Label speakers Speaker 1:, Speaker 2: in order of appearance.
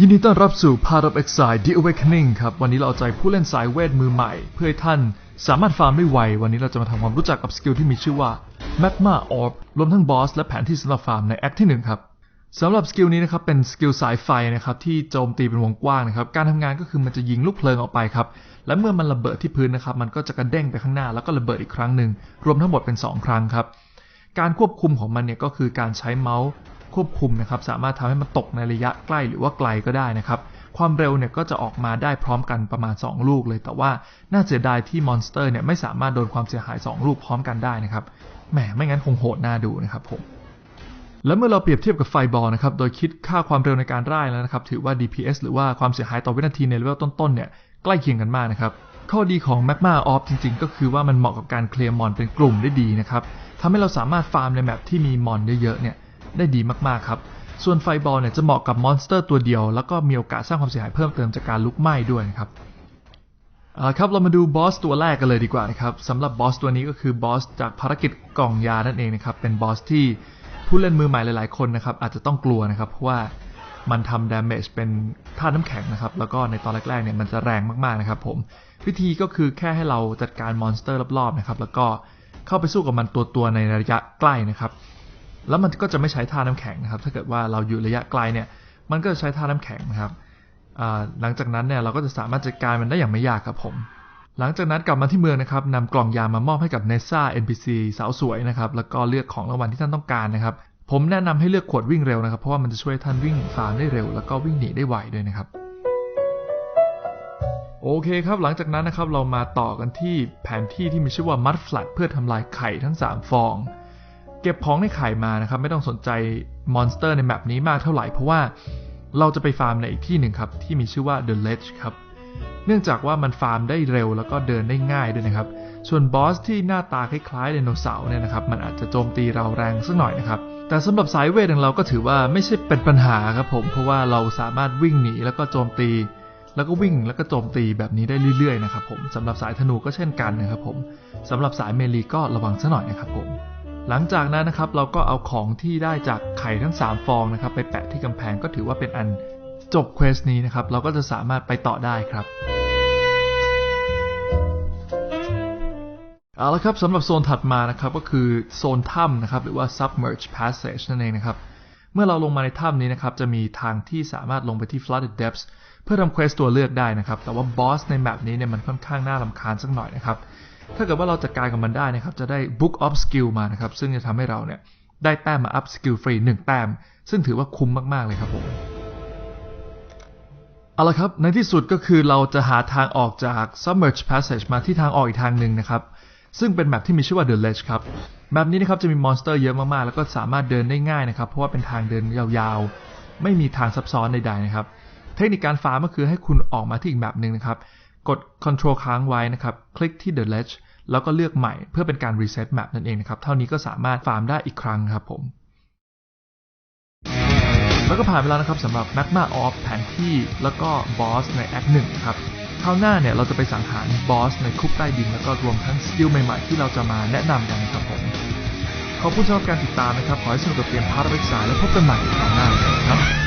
Speaker 1: ยินดีต้อนรับสู่ Part of Exile The Awakening ครับ วันนี้เราเอาใจผู้เล่นสายเวทมือใหม่ เพื่อให้ท่านสามารถฟาร์มได้ไว วันนี้เราจะมาทำความรู้จักกับสกิลที่มีชื่อว่า Magma Orb รวมทั้งบอสและแผนที่สำหรับฟาร์มในแอคที่ 1 ครับสำหรับสกิลนี้นะครับเป็นสกิลสายไฟนะครับที่โจมตีเป็นวงกว้างนะครับการทำงานก็คือมันจะยิงลูกเพลิงออกไปครับและเมื่อมันระเบิดที่พื้นนะครับมันก็จะกระเด้งไปข้างหน้าแล้วก็ระเบิดอีกครั้งหนึ่งรวมทั้งหมดเป็น 2 ครั้งครับการควบคุมของมันเนี่ยก็คือการใช้เมาส์ ควบคุมนะครับสามารถทำให้มันตกในระยะใกล้หรือว่าไกลก็ได้นะครับความเร็วเนี่ยก็จะออกมาได้พร้อมกันประมาณ 2 ลูกเลย แต่ว่าน่าเสียดายที่มอนสเตอร์เนี่ยไม่สามารถโดนความเสียหาย 2 ลูกพร้อมกันได้นะครับแหมไม่งั้นคงโหดน่าดูนะครับผมและเมื่อเราเปรียบเทียบกับไฟบอลนะครับ โดยคิดค่าความเร็วในการร่ายแล้วนะครับ ถือว่า DPS หรือว่าความเสียหายต่อวินาทีในเลเวลต้นๆเนี่ยใกล้เคียงกันมากนะครับ ข้อดีของ Magma Off จริงๆ ก็คือว่ามันเหมาะกับการเคลียร์มอนเป็นกลุ่มได้ดีนะครับทำให้เราสามารถฟาร์มในแมปที่มีมอนเยอะๆเนี่ย ได้ดีมากๆครับ ส่วนไฟบอลเนี่ยจะเหมาะกับมอนสเตอร์ตัวเดียว แล้วก็มีโอกาสสร้างความเสียหายเพิ่มเติมจากการลุกไหม้ด้วยนะครับเอาละครับเรามาดูบอสตัวแรกกันเลยดีกว่านะครับสำหรับบอสตัวนี้ก็คือบอสจากภารกิจกล่องยานั่นเองนะครับเป็นบอสที่ผู้เล่นมือใหม่หลาย ๆ คนนะครับอาจจะต้องกลัวนะครับเพราะว่ามันทำดาเมจเป็นธาน้ำแข็งนะครับแล้วก็ในตอนแรก ๆ เนี่ยมันจะแรงมาก ๆ นะครับผมวิธีก็คือแค่ให้เราจัดการมอนสเตอร์รอบ ๆ นะครับแล้วก็เข้าไปสู้กับมันตัว ๆ ในระยะใกล้นะครับ แล้วมันก็จะไม่ใช้ท่าน้ำแข็งนะครับ ถ้าเกิดว่าเราอยู่ระยะไกลเนี่ยมันก็จะใช้ท่าน้ำแข็งนะครับหลังจากนั้นเนี่ยเราก็จะสามารถจัดการมันได้อย่างไม่ยากครับผม หลังจากนั้นกลับมาที่เมืองนะครับนำกล่องยามามอบให้กับเนซ่า NPC สาวสวยนะครับแล้วก็เลือกของรางวัลที่ท่านต้องการนะครับ ผมแนะนำให้เลือกขวดวิ่งเร็วนะครับ เพราะว่ามันจะช่วยท่านวิ่งฟาร์มได้เร็ว แล้วก็วิ่งหนีได้ไวด้วยนะครับโอเคครับ หลังจากนั้นนะครับเรามาต่อกันที่แผนที่ที่มีชื่อว่ามัดฟลัดเพื่อทำลายไข่ทั้ง 3 ฟอง เก็บของในไข่มานะครับ ไม่ต้องสนใจมอนสเตอร์ในแมปนี้มากเท่าไหร่ เพราะว่าเราจะไปฟาร์มในอีกที่หนึ่งครับ ที่มีชื่อว่า The Ledge ครับ เนื่องจากว่ามันฟาร์มได้เร็วแล้วก็เดินได้ง่ายด้วยนะครับ ส่วนบอสที่หน้าตาคล้ายๆไดโนเสาร์เนี่ยนะครับมันอาจจะโจมตีเราแรงสักหน่อยนะครับแต่สำหรับสายเวทของเราก็ถือว่าไม่ใช่เป็นปัญหาครับผมเพราะว่าเราสามารถวิ่งหนีแล้วก็โจมตี แล้วก็วิ่งแล้วก็โจมตีแบบนี้ได้เรื่อยๆนะครับผมสำหรับสายธนูก็เช่นกันนะครับผมสำหรับสายเมลีก็ระวังสักหน่อยนะครับผม หลังจากนั้นนะครับเราก็เอาของที่ได้จากไข่ทั้ง 3 ฟองนะครับ ไปแปะที่กำแพงก็ถือว่าเป็นอันจบเควสนี้นะครับ เราก็จะสามารถไปต่อได้ครับเอาละครับสำหรับโซนถัดมานะครับก็คือโซนถ้ำนะครับหรือว่า submerged passage นั่นเองนะครับ เมื่อเราลงมาในถ้ำนี้นะครับ จะมีทางที่สามารถลงไปที่ flooded depths เพื่อทำเควสตัวเลือกได้นะครับ แต่ว่าบอสในแมปนี้เนี่ยมันค่อนข้างน่ารำคาญสักหน่อยนะครับ ถ้าเกิดว่าเราจัดการกับมันได้นะครับ จะได้ book of skill มานะครับ ซึ่งจะทำให้เราเนี่ยได้แต้มมา up skill ฟรี1แต้ม ซึ่งถือว่าคุ้มมากๆเลยครับผมเอาละครับ ในที่สุดก็คือเราจะหาทางออกจาก submerged passage มาที่ทางออกอีกทางหนึ่งนะครับ ซึ่งเป็นแมปที่มีชื่อว่า The Ledge ครับแมปนี้นะครับจะมีมอนสเตอร์เยอะมากๆ แล้วก็สามารถเดินได้ง่ายนะครับ เพราะว่าเป็นทางเดินยาวๆ ไม่มีทางซับซ้อนใดๆนะครับ เทคนิคการฟาร์มก็คือให้คุณออกมาที่อีกแมปหนึ่งนะครับ กด Control ค้างไว้นะครับ คลิกที่ The Ledge แล้วก็เลือกใหม่เพื่อเป็นการ reset map นั่นเองนะครับ เท่านี้ก็สามารถฟาร์มได้อีกครั้งครับผมแล้วก็ผ่านไปแล้วนะครับสำหรับ Magma Off แผนที่แล้วก็บอสในแอคหนึ่งครับ คราวหน้าเนี่ยเราจะไปสังหารบอสในคุกใต้ดินแล้วก็รวมทั้งสกิลใหม่ๆที่เราจะมาแนะนำกันนะครับผมขอบคุณสำหรับการติดตามนะครับ ขอให้สนุกกับเกมพาร์ทเวกซาและพบกันใหม่คราวหน้าครับ